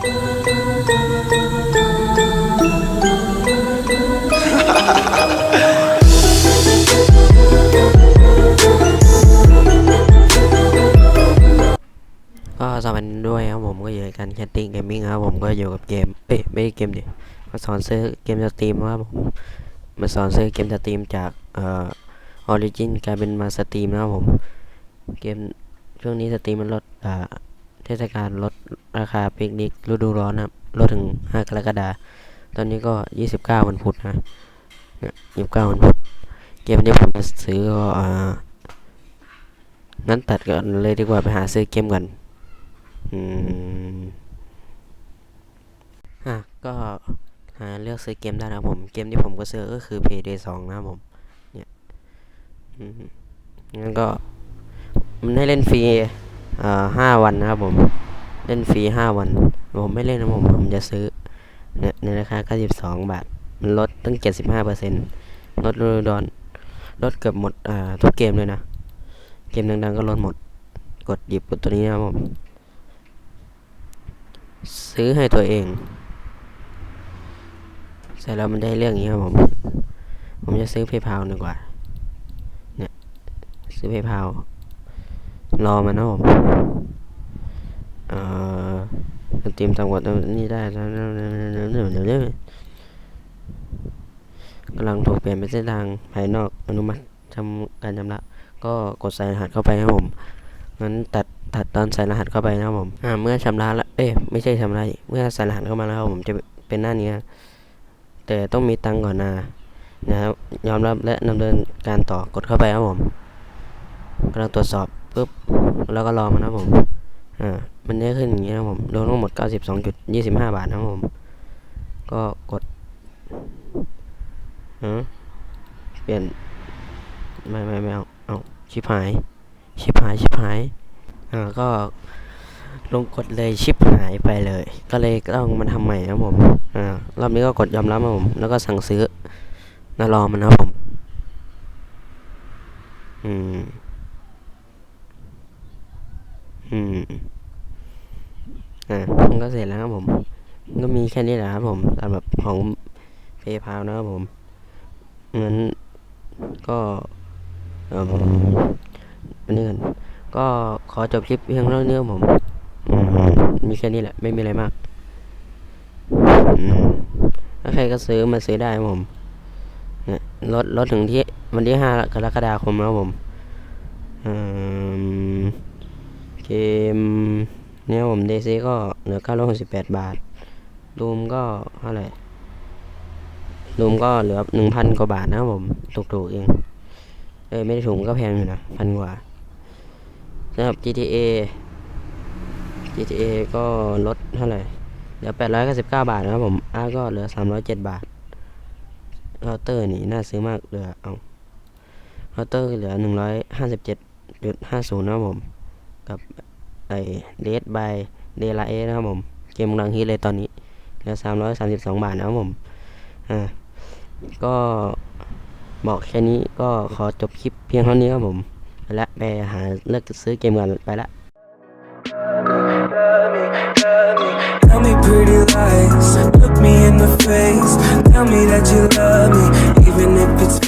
ก็สวัสดีด้วยครับผมก็อยู่ในการแคตติ้งเกมมิ่งครับผมก็อยู่กับเกมเอ้ยไม่ใช่เกมดิมาสอนซื้อเกมสตรีมครับผมมาสอนซื้อเกมสตรีมจากเอ่อออริจินกลายเป็นมาสตรีมนะครับผมเกมช่วงนี้สตรีมมันลดอ่าเทศกาลลด ราคาปิกนิกฤดูร้อนนะครับลดถึง 5 กรกฎาคมตอนนี้ก็ 29 วันพุธนะเนี่ย29 วันพุธเกมที่ผมจะซื้อก็งั้นตัดกันเลยดีกว่าไปหาซื้อเกมกันอืมอะก็หาเลือกซื้อเกมได้นะผม เกมที่ผมก็ซื้อก็คือ Payday 2 นะผม เนี่ยอืมงั้นก็ มันให้เล่นฟรีอ่าห้าวันนะครับผม เล่นฟรีห้าวัน ผมไม่เล่นนะผมผมจะซื้อเนี่ยในราคา92บาท มันลดตั้ง75เปอร์เซ็นต์ลดรดอนลดเกือบหมดอ่าทุกเกมเลยนะ เกมดังๆก็ลดหมด กดหยิบกดตัวนี้นะครับผม ซื้อให้ตัวเองเสร็จแล้วมันได้เรื่องอย่างนี้ครับผม ผมจะซื้อเพย์พาดีกว่า เนี่ย ซื้อเพย์พารอมันนะผม เตรียมจังหวดนี่ได้แล้วกำลังถูกเปลี่ยนเป็นเส้นทางภายนอกอนุมัติทำการชำระก็กดใส่รหัสเข้าไปครับผมงั้นตัดตัดตอนใส่รหัสเข้าไปนะครับผมอ่าเมื่อชำระแล้วเอ้ยไม่ใช่ชำระเมื่อใส่รหัสเข้ามาแล้วครับผมจะเป็นหน้านี้แต่ต้องมีตังก่อนนะนะครับยอมรับและดำเนินการต่อกดเข้าไปครับผมกำลังตรวจสอบปุ๊บแล้วก็รอมันนะครับผม อ่ามันได้ขึ้นอย่างนี้นะผมรวมทั้งหมด 92.25 บาทนะผม ก็กดฮะเปลี่ยน ไม่ไม่ไม่เอาเอาชิบหาย ชิบหาย ชิบหายอ่าก็ลงกดเลยชิปหายไปเลย ก็เลยต้องมาทำใหม่นะผมอ่ารอบนี้ก็กดยอมรับนะผม แล้วก็สั่งซื้อแล้วรอมันนะผม อืม อืม อ่ามันก็เสร็จแล้วครับผมก็มีแค่นี้แหละครับผมสำหรับของ PayPal นะครับผมงั้นก็เอ่ออันนี้กันก็ขอจบคลิปเพียงเท่านี้ครับผมมีแค่นี้แหละ ไม่มีอะไรมากถ้าใครก็ซื้อมาซื้อได้ครับผมเนี่ยลดลดถึงที่วันที่ห้ากรกฎาคมแล้วครับผมอืมเกม เนี่ยผมเดซีก็เหลือ968บาท รูมก็เท่าไหร่รูมก็เหลือ1,000กว่าบาทนะผม ถูกๆเอง เอ้ยไม่ได้ถูกก็แพงอยู่นะพันกว่าสำหรับ GTA GTA ก็ลดเท่าไหร่ เหลือ899บาทนะครับผม R ก็เหลือ307บาทเคาน์เตอร์นี่น่าซื้อมากเหลือเอาเคาน์เตอร์เหลือ157.50นะครับผม กับ ไอ้ Dead by Daylight นะครับผม เกมกำลังฮิตเลยตอนนี้เหลือ332บาทนะครับผม อ่า ก็บอกแค่นี้ก็ขอจบคลิปเพียงเท่านี้ครับผม ไปละไปหาเลือกซื้อเกมกันไปละ Tell me pretty lies, look me in the face. Tell me that you love me, even if it's